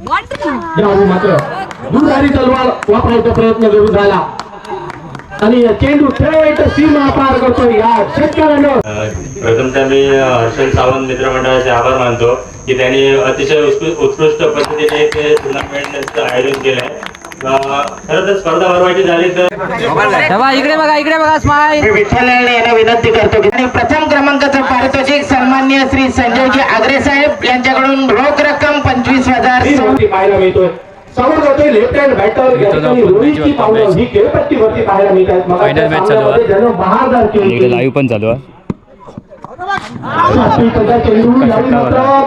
यावेळी मात्र दुधारी तलवार वापरायचा प्रयत्न करू झाला आणि चेंडू थेट सीमा पार करतोय या शेतकऱ्यानं प्रथमतः मी हर्षल सावंत मित्रमंडळाचे आभार मानतो की त्यांनी अतिशय उत्कृ- उत्कृष्ट पद्धतीने ते टुर्नामेंटचं आयोजन केलंय. अ, खरं तर स्पर्धा भरवायची झाली तर इकडे बघा इकडे बघा स्माईल मी विठ्ठल यांना यांना विनंती करतो की आणि प्रथम क्रमांकाचं पारितोषिक सन्मान्य श्री संजयजी आगरे साहेब यांच्याकडून रोख रक्कम पाहायला मिळतोय. समोर जातोय लेफ्ट हँड बॅटर रोहितची पावलं ही खेळपट्टीवरती पाहायला मिळत आहेत मग. लाईव्ह पण चालू आहे.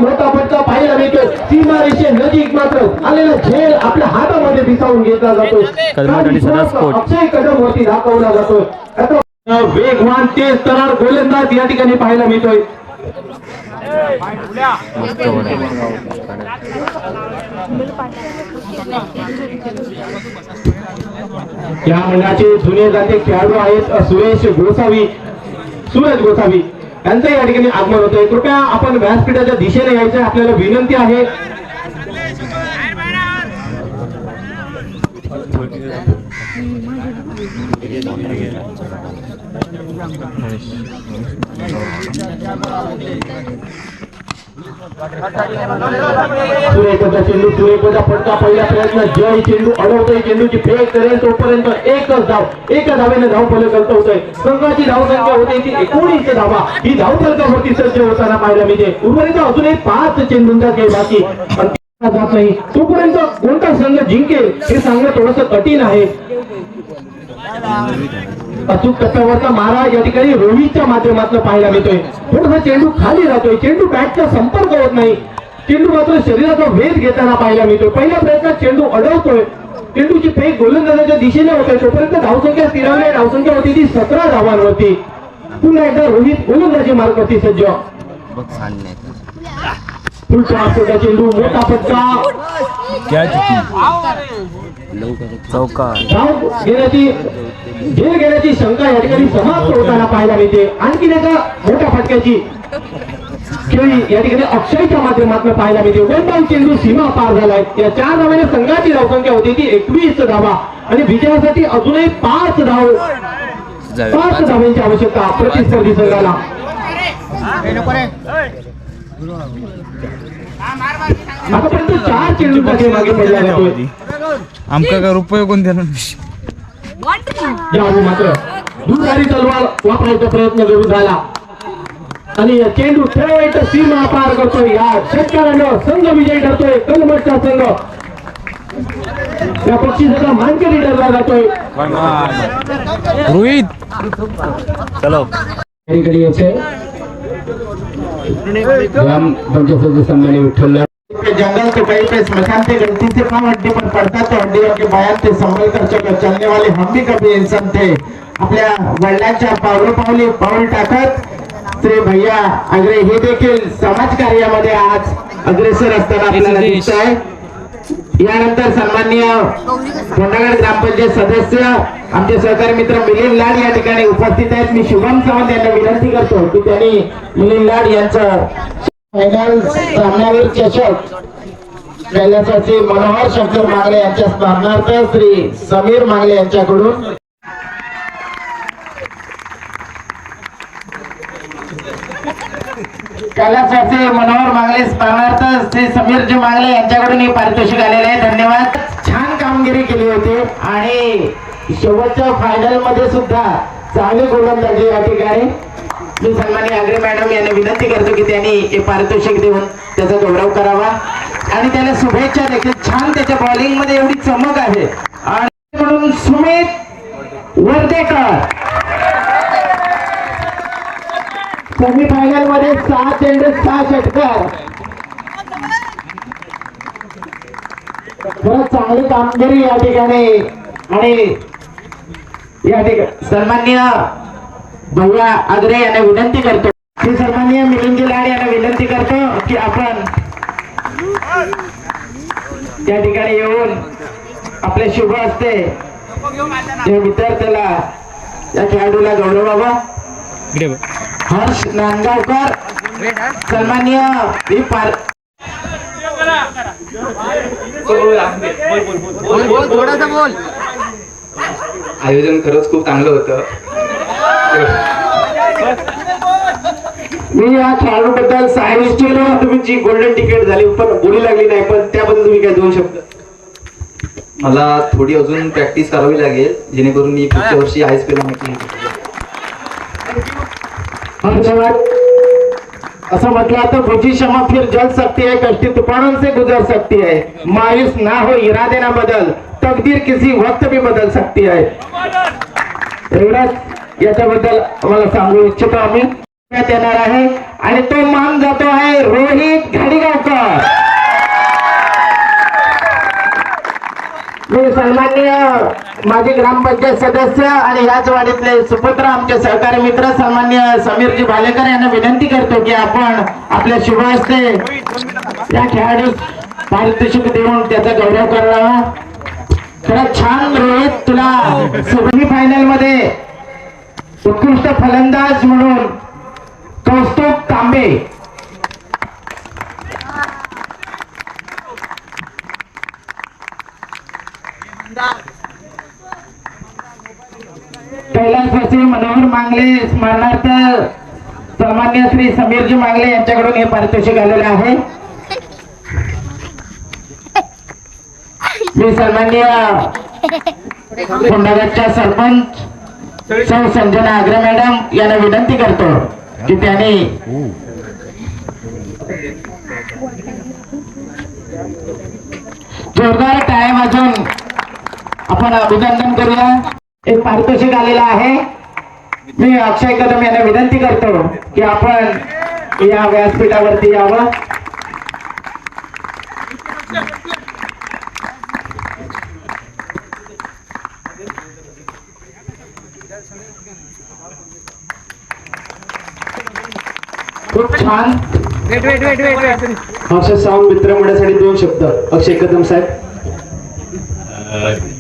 मोठा फटका पाहायला मिळतोय. सीमारेषे नजीक मात्र आलेला झेल आपल्या हातामध्ये दिसावून घेतला जातो. अक्षय कदम वरती दाखवला जातोय. आता वेगवान तेज तरार गोलंदाज या ठिकाणी पाहायला मिळतोय. या मंडळाचे जुने जाते खेळाडू आहेत सुरेश गोसावी. सूरज गोसावी यांचं या ठिकाणी आगमन होतंय. कृपया आपण व्यासपीठाच्या दिशेने यायचं आपल्याला विनंती आहे. सुरेखचा चेंडू सुरेखचा फटका पहिला प्रयत्न जय चेंडू अडवतोय चेंडूची फेक करेल तोपर्यंत एकच धाव एका धावेने धाव फलक होतोय संघाची धावसंख्या होते ती एकोणीस धावा ही धाव फलकावरती सज्ज होताना पाहायला मिळते उर्वरित अजूनही पाच चेंडूंचा खेळ बाकी जात नाही तोपर्यंत कोणता संघ जिंकेल हे सांगणं थोडस कठीण आहे अचूक टप्प्यावरचा मारा या ठिकाणी रोहितच्या माध्यमातून पाहायला मिळतोय. थोडासा चेंडू खाली राहतोय चेंडू बॅटचा संपर्क होत नाही. चेंडू मात्र शरीराचा वेध घेताना पाहायला मिळतोय. पहिल्या प्रयत्नात चेंडू अडवतोय. चेंडूची फेक गोलंदाजाच्या दिशेने होते तोपर्यंत धावसंख्या स्थिरावली. धावसंख्या होती ती सतरा धावांवरती. पुन्हा एकदा रोहित गोलंदाजी मार्गावरती सज्ज. असलेला चेंडू मोठा फटका. चौकार धाव घेण्याची झेल घेण्याची शंका या ठिकाणी समाप्त होताना पाहायला मिळते. आणखी एका मोठ्या फटक्याची खेळी या ठिकाणी अक्षयच्या माध्यमातून पाहायला मिळते. वन चेंडू सीमा पार झालाय. या चार धावाने संघाची धावसंख्या होती ती एकवीस धावा. आणि विजयासाठी अजूनही पाच धाव पाच धावांची आवश्यकता प्रतिस्पर्धी संघाला. आतापर्यंत चार चेंडू मागे पडला जातोय आमका का रुपये कोण देणार मात्र दुधारी तलवार वापरायचा प्रयत्न करू झाला. आणि या चेंडू थेट सीमा पार करतोय. या शेतकऱ्यानं संघ विजयी ठरतोय कलमटचा संघ. या बक्षिसाचा मानकरी ठरला जातोय. रोहित. चलो. कधी येते ग्राम पंचायत सदस्य सन्मान्य विठ्ठल जंगल के कहीं पे स्मशान थे गलती से कम हड्डी पर पड़ता तो हड्डियों के बयान थे संभल कर चल चलने वाले हम भी कभी इंसान थे। आपल्या वडिलांच्या पावलो पावली पाऊल टाकत श्री भैया अग्रे हे देखील समाज कार्यामध्ये आज अग्रेसर असताना आपल्याला. दिसत आहे यानंतर सन्माननीय कोंडागड ग्रामपंचायत सदस्य आमचे सहकारी मित्र मिलिंद लाड या ठिकाणी उपस्थित आहेत. मी शुभम सावंत यांना विनंती करतो की त्यांनी मिलिंद लाड यांचं फायनल सामन्यावर चषक. कैलासाचे मनोहर शंकर मागले यांच्या स्मरणार्थ श्री समीर मागले यांच्याकडून. कैलासाचे मनोहर मागले स्मरणार्थ श्री समीरजी मागले यांच्याकडून हे पारितोषिक आलेले आहे. धन्यवाद. छान कामगिरी केली होती आणि शेवटच्या फायनलमध्ये सुद्धा चांगली गोलंदाजी या ठिकाणी जो सन्मान्य आगरे मॅडम यांना विनंती करतो की त्यांनी हे पारितोषिक देऊन त्याचा गौरव करावा. आणि त्याला शुभेच्छा देखील. छान त्याच्या बॉलिंगमध्ये एवढी चमक आहे. आणि म्हणून सुमित वर्देकर. सेमी फायनलमध्ये सहा चेंडू सहा षटकार. खरंच चांगली कामगिरी या ठिकाणी. आणि या ठिकाणी सन्मान्य भैया आगरे यांना विनंती करतो. की सन्मान्य मिलिंदजी लाड यांना विनंती करतो की आपण या ठिकाणी येऊन आपले शुभ असते या विद्यार्थ्याला या खेळाडूला इकडे बघ. हर्ष नांदगावकर सन्मान्य पार आयोजन खरंच खूप चांगलं होतं. मी या खेळाडूबद्दल सायन्स तुम्ही जी गोल्डन तिकीट झाली पण बोली लागली नाही पण त्याबद्दल तुम्ही काय दोन शब्द? मला थोडी अजून प्रॅक्टिस करावी लागेल जेणेकरून मी पुढच्या वर्षी आय एस पीला नक्की धन्यवाद असं म्हटलं तर बुझी क्षमा फिर जल सकती है कष्टी तूफानों से गुजर सकती है। मायूस ना हो इरादे ना बदल तकदीर किसी वक्त भी बदल सकती है। एवढंच याच्याबद्दल आम्हाला सांगू इच्छितो आम्ही. येणार आहे आणि तो मान जातो आहे रोहित घाडीगावकर. मी सन्माननीय माजी ग्रामपंचायत सदस्य आणि याच वाडीतले सुपुत्र आमचे सहकारी मित्र सन्मान्य समीरजी भालेकर यांना विनंती करतो की आपण आपल्या शुभ हस्ते या खेळाडूस पारितोषिक देऊन त्याचा गौरव करावा. खरंच छान रोहित तुला सेमी फायनलमध्ये उत्कृष्ट फलंदाज म्हणून कौस्तुभ तांबे. कैलासवासी मनोहर मांगले स्मरणार्थ सन्मान्य श्री समीरजी मांगले यांच्याकडून हे पारितोषिक आलेले आहे. मी सन्मान्य सरपंच सौ संजना आग्रे मॅडम यांना विनंती करतो की त्यांनी जोरदार टाळ्या अजून आपण अभिनंदन करूया. एक पारितोषिक आलेलं आहे. मी अक्षय कदम यांना विनंती करतो की आपण या व्यासपीठावरती यावं. खूप छान. अक्षय सावंत मित्र मंडळासाठी दोन शब्द. अक्षय कदम साहेब.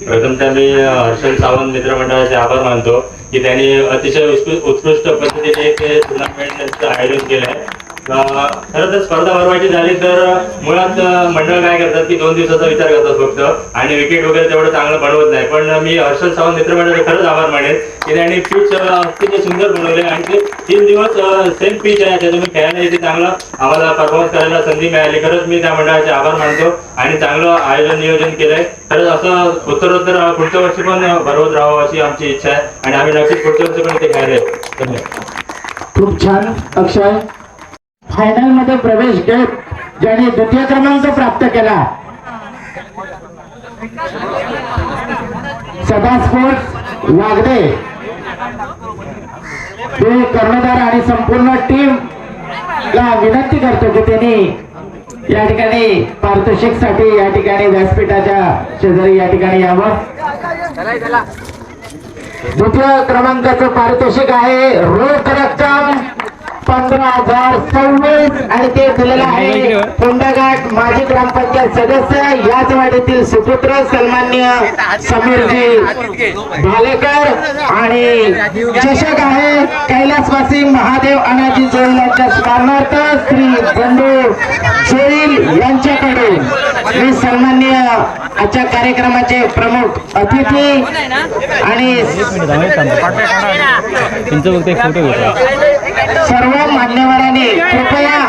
प्रथमतः मी हर्षल सावंत मित्रमंडळाचे आभार मानतो की त्यांनी अतिशय उत्कृ- उत्कृष्ट पद्धतीने ते टुर्नामेंटचं आयोजन केलं आहे खरं तर स्पर्धा भरवायची झाली तर मुळात मंडळ काय करतात की दोन दिवसाचा विचार करतात फक्त. आणि विकेट वगैरे तेवढं चांगलं बनवत नाही. पण मी हर्षल सावंत मित्रमंडळाचे खरंच आभार मानेन. की त्यांनी पिच अतिशय सुंदर बनवले. आणि ते तीन दिवस सेम पिच आहे. त्याच्यामुळे खेळायला इथे चांगलं. आम्हाला परफॉर्मन्स करायला संधी मिळाली. खरंच मी त्या मंडळाचे आभार मानतो. आणि चांगलं आयोजन नियोजन केलंय. खरंच असं उत्तरोत्तर पुढच्या वर्षी पण भरवत राहावं अशी आमची इच्छा आहे. आणि आम्ही नक्कीच पुढच्या वर्षी पण ते खेळायला धन्यवाद. खूप छान. अक्षय फायनलमध्ये प्रवेश घेत ज्याने द्वितीय क्रमांक प्राप्त केला. सदा स्पोर्ट्स वागदे. ते कर्णधार आणि संपूर्ण टीम ला विनंती करतो की त्यांनी या ठिकाणी पारितोषिकसाठी या ठिकाणी व्यासपीठाच्या शेजारी या ठिकाणी यावं. द्वितीय क्रमांकाचं पारितोषिक आहे रोख रक्कम. पंधरा हजार सव्वीस आणि ते दिलेलं आहे कोंडाघाट माजी ग्रामपंचायत सदस्य याच वाडीतील सुपुत्र सन्मान्य समीरजी भालेकर आणि चषक आहे कैलासवासी महादेव अनाजी जोईल यांच्या स्मरणार्थ श्री बंडू जोईल यांच्याकडून मी सन्मान्य आजच्या कार्यक्रमाचे प्रमुख अतिथी आणि तुमचं फक्त एक फोटो घेतो सर्व मान्यवरांनी कृपया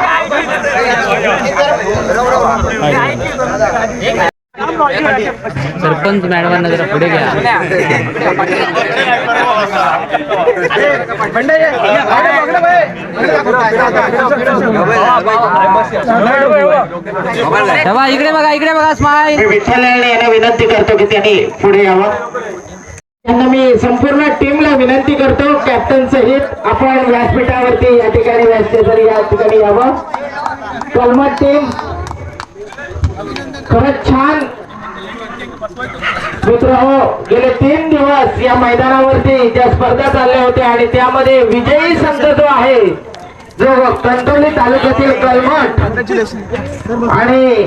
सरपंच मॅडमांना जरा पुढे घ्या इकडे बघा इकडे बघा स्माईल विठ्ठल यांना विनंती करतो की त्यांनी पुढे यावं त्यांना मी संपूर्ण टीमला विनंती करतो कॅप्टन सहित आपण व्यासपीठावरती या ठिकाणी व्यासपीठावर या ठिकाणी यावं. कलमत टीम खरंच छान. मित्र हो गेले तीन दिवस या मैदानावरती ज्या स्पर्धा चालल्या होत्या आणि त्यामध्ये विजयी संघ जो आहे जो कंटोली तालुक्यातील कलमठ आणि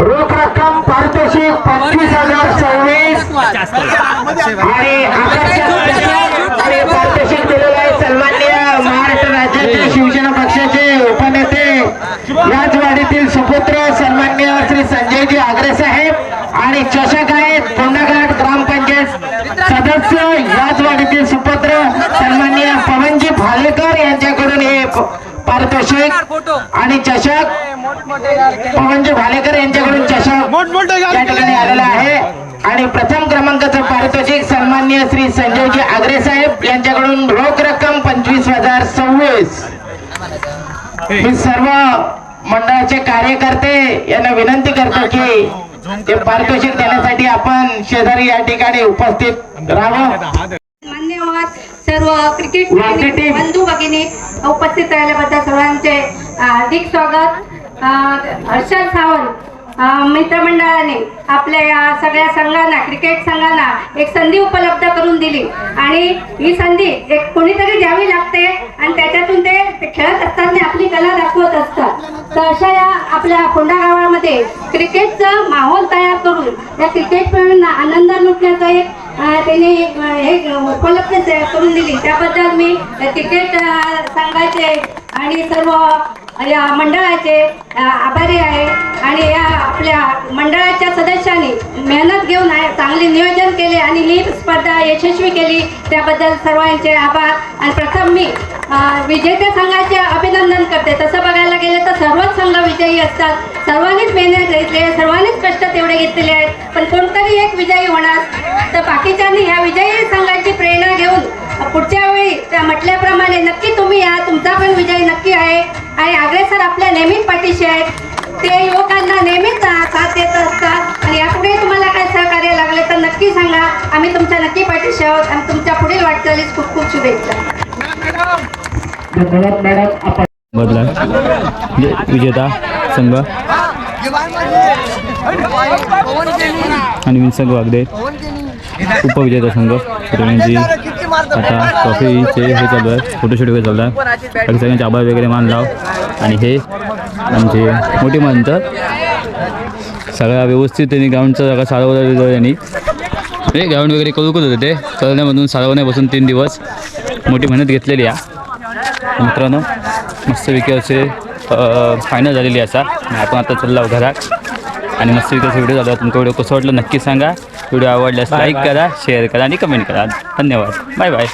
रोख रक्कम पारितोषिक पंचवीस हजार सव्वीस आणि आकर्षक आणि पारितोषिक दिलेलं आहे सन्मान्य महाराष्ट्र राज्याचे शिवसेना पक्षाचे उपनेते याच वाडीतील सुपुत्र सुपुत्र सन्मान्य श्री संजयजी आग्रे साहेब आणि चषक आहेत कोंडाघाट ग्रामपंचायत सदस्य याच वाडीतील सुपुत्र सन्मान्य पवनजी भालेकर हे पारितोषिक आणि चषक. पवनजी भालेकर यांच्याकडून चषक या ठिकाणी आलेला आहे. आणि प्रथम क्रमांकाचं पारितोषिक सन्मान्य श्री संजयजी आग्रे साहेब यांच्याकडून रोख रक्कम पंचवीस हजार सव्वीस. मी सर्व मंडळाचे कार्यकर्ते यांना विनंती करतो की ते पारितोषिक देण्यासाठी आपण शेजारी या ठिकाणी उपस्थित राहावं. मान्यवर सर्व क्रिकेट बंधू भगिनी उपस्थित राहिल्याबद्दल सर्वांचे हार्दिक स्वागत. अ, हर्षल सावंत मित्रमंडळाने आपल्या या सगळ्या संघांना क्रिकेट संघांना एक संधी उपलब्ध करून दिली. आणि ही संधी एक कोणीतरी द्यावी लागते आणि त्याच्यातून ते खेळत असताना आपली कला दाखवत असतात. तर अशा या आपल्या कोंडा गावामध्ये क्रिकेटचं माहोल तयार करून या क्रिकेट प्रेमींना आनंद लुटण्याचा एक त्यांनी हे उपलब्ध करून दिली. त्याबद्दल मी क्रिकेट संघाचे आणि सर्व या मंडळाचे आभारी आहे. आणि या आपल्या मंडळाच्या सदस्यांनी मेहनत घेऊन चांगले नियोजन केले आणि ही स्पर्धा यशस्वी केली. त्याबद्दल सर्वांचे आभार. आणि प्रथम मी विजेत्या संघाचे अभिनंदन करते. तसं सर्वच संघ विजयी असतात. सर्वांनीच मेहनत घेतली आहे सर्वांनीच कष्ट तेवढे घेतलेले आहेत. पण कोणतरी एक विजयी होणार. तर बाकीच्यांनी ह्या विजयी संघाची प्रेरणा घेऊन पुढच्या वेळी त्या म्हटल्याप्रमाणे नक्की तुम्ही या तुमचा पण विजय नक्की आहे. आणि आग्रे सर आपल्या नेहमीच पाठीशी आहेत. ते युवकांना नेहमीच साथ देत असतात. आणि यापुढे तुम्हाला काय सहकार्य लागले तर नक्की सांगा. आम्ही तुमच्या नक्की पाठीशी आहोत. आणि तुमच्या पुढील वाटचालीस खूप खूप शुभेच्छा. धन्यवाद मॅडम. आपण बदला. विजेता संघ. आणि विनसंग वागदे उपविजेता संघ सर्वांची आता ट्रॉफीचे हे चालू आहे फोटोशूट वगैरे चालू आहे बाकी सगळ्यांचे आभार वगैरे मान लाव. आणि हे आमचे मोठी म्हणतं सगळ्या व्यवस्थित त्यांनी ग्राउंडचं सगळं सारवलं त्यांनी. हे ग्राउंड वगैरे करू होते ते कळण्यामधून सारवण्यापासून तीन दिवस मोठी मेहनत घेतलेली आहे. मित्रांनो मस्तपैकी असे फायनल झालेली असा. आणि आपण आता चाललो घरात. आणि मस्तपैकी असा व्हिडिओ झाला तुमचा व्हिडिओ कसं वाटलं नक्की सांगा. व्हिडिओ आवडल्यास लाईक करा शेअर करा आणि कमेंट करा. धन्यवाद. Bye bye